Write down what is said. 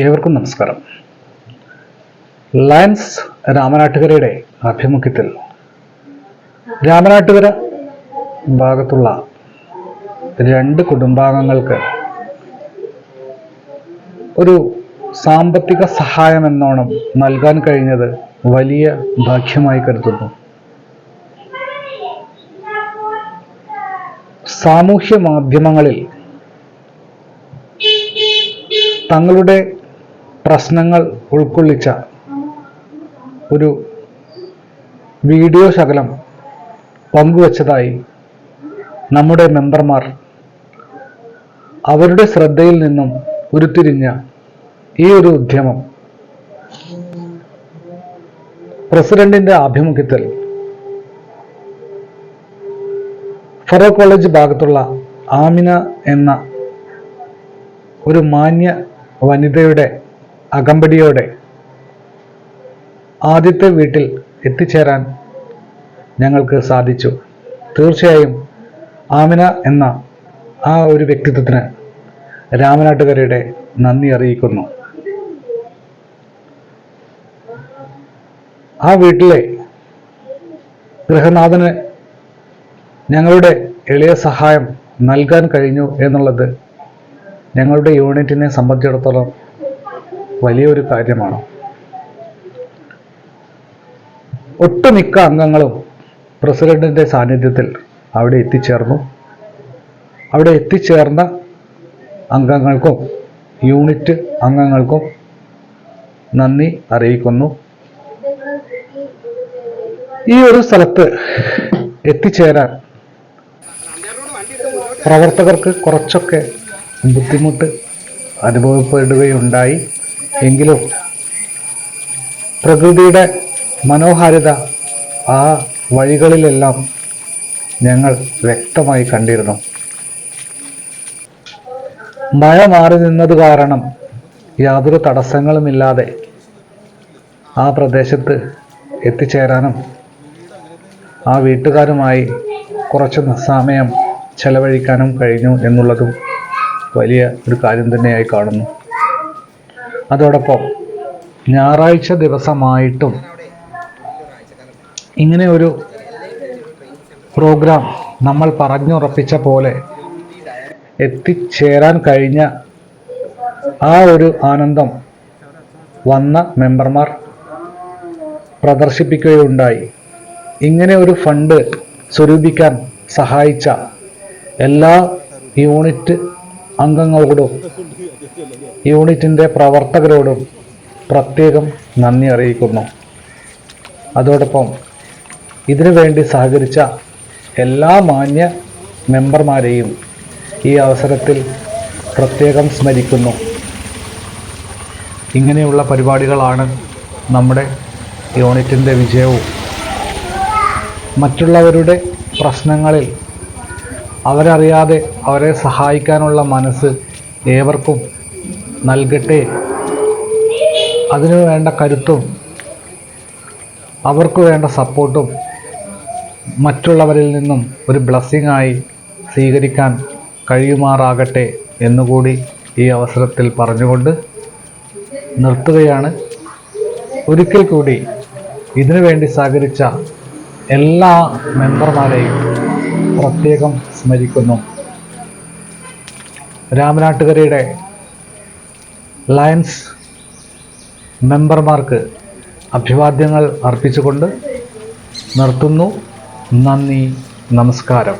ഏവർക്കും നമസ്കാരം. ലയൻസ് രാമനാട്ടുകരയുടെ ആഭിമുഖ്യത്തിൽ രാമനാട്ടുകര ഭാഗത്തുള്ള രണ്ട് കുടുംബാംഗങ്ങൾക്ക് ഒരു സാമ്പത്തിക സഹായം എന്നോണം നൽകാൻ കഴിഞ്ഞത് വലിയ ഭാഗ്യമായി കരുതുന്നു. സാമൂഹ്യ മാധ്യമങ്ങളിൽ തങ്ങളുടെ പ്രശ്നങ്ങൾ ഉൾക്കൊള്ളിച്ച ഒരു വീഡിയോ ശകലം പങ്കുവച്ചതായി നമ്മുടെ മെമ്പർമാർ അവരുടെ ശ്രദ്ധയിൽ നിന്നും ഉരുത്തിരിഞ്ഞ ഈ ഒരു ഉദ്യമം. പ്രസിഡന്റിന്റെ ആഭിമുഖ്യത്തിൽ ഫറോ കോളേജ് ഭാഗത്തുള്ള ആമിന എന്ന ഒരു മാന്യ വനിതയുടെ അകമ്പടിയോടെ ആദ്യത്തെ വീട്ടിൽ എത്തിച്ചേരാൻ ഞങ്ങൾക്ക് സാധിച്ചു. തീർച്ചയായും ആമിന എന്ന ആ ഒരു വ്യക്തിത്വത്തിന് രാമനാട്ടുകരയുടെ നന്ദി അറിയിക്കുന്നു. ആ വീട്ടിലെ ഗൃഹനാഥന് ഞങ്ങളുടെ എളിയ സഹായം നൽകാൻ കഴിഞ്ഞു എന്നുള്ളത് ഞങ്ങളുടെ യൂണിറ്റിനെ സംബന്ധിച്ചിടത്തോളം വലിയൊരു കാര്യമാണ്. ഒട്ടുമിക്ക അംഗങ്ങളും പ്രസിഡന്റിന്റെ സാന്നിധ്യത്തിൽ അവിടെ എത്തിച്ചേർന്നു. അവിടെ എത്തിച്ചേർന്ന അംഗങ്ങൾക്കും യൂണിറ്റ് അംഗങ്ങൾക്കും നന്ദി അറിയിക്കുന്നു. ഈ ഒരു സ്ഥലത്ത് എത്തിച്ചേരാൻ പ്രവർത്തകർക്ക് കുറച്ചൊക്കെ ബുദ്ധിമുട്ട് അനുഭവപ്പെടുകയുണ്ടായി. എങ്കിലും പ്രകൃതിയുടെ മനോഹാരിത ആ വഴികളിലെല്ലാം ഞങ്ങൾ വ്യക്തമായി കണ്ടിരുന്നു. മഴ മാറി നിന്നത് കാരണം യാതൊരു തടസ്സങ്ങളുമില്ലാതെ ആ പ്രദേശത്ത് എത്തിച്ചേരാനും ആ വീട്ടുകാരുമായി കുറച്ച് സമയം ചെലവഴിക്കാനും കഴിഞ്ഞു എന്നുള്ളതും വലിയ ഒരു കാര്യം തന്നെയായി കാണുന്നു. അതോടൊപ്പം ഞായറാഴ്ച ദിവസമായിട്ടും ഇങ്ങനെ ഒരു പ്രോഗ്രാം നമ്മൾ പറഞ്ഞുറപ്പിച്ച പോലെ എത്തിച്ചേരാൻ കഴിഞ്ഞ ആ ഒരു ആനന്ദം വന്ന മെമ്പർമാർ പ്രദർശിപ്പിക്കുകയുണ്ടായി. ഇങ്ങനെ ഒരു ഫണ്ട് സ്വരൂപിക്കാൻ സഹായിച്ച എല്ലാ യൂണിറ്റ് അംഗങ്ങളോടും യൂണിറ്റിന്റെ പ്രവർത്തകരോടും പ്രത്യേകം നന്ദി അറിയിക്കുന്നു. അതോടൊപ്പം ഇതിനു വേണ്ടി സഹകരിച്ച എല്ലാ മാന്യ മെമ്പർമാരെയും ഈ അവസരത്തിൽ പ്രത്യേകം സ്മരിക്കുന്നു. ഇങ്ങനെയുള്ള പരിപാടികളാണ് നമ്മുടെ യൂണിറ്റിന്റെ വിജയവും. മറ്റുള്ളവരുടെ പ്രശ്നങ്ങളിൽ അവരറിയാതെ അവരെ സഹായിക്കാനുള്ള മനസ്സ് ഏവർക്കും നൽകട്ടെ. അതിനു വേണ്ട കരുത്തും അവർക്ക് വേണ്ട സപ്പോർട്ടും മറ്റുള്ളവരിൽ നിന്നും ഒരു ബ്ലസ്സിംഗ് ആയി സ്വീകരിക്കാൻ കഴിയുമാറാകട്ടെ എന്നുകൂടി ഈ അവസരത്തിൽ പറഞ്ഞുകൊണ്ട് നിർത്തുകയാണ്. ഒരിക്കൽ കൂടി ഇതിനു വേണ്ടി സഹകരിച്ച എല്ലാ മെമ്പർമാരെയും പ്രത്യേകം സ്മരിക്കുന്നു. രാമനാട്ടുകരയുടെ ലയൻസ് മെമ്പർമാർക്ക് അഭിവാദ്യങ്ങൾ അർപ്പിച്ചുകൊണ്ട് നിർത്തുന്നു. നന്ദി നമസ്കാരം.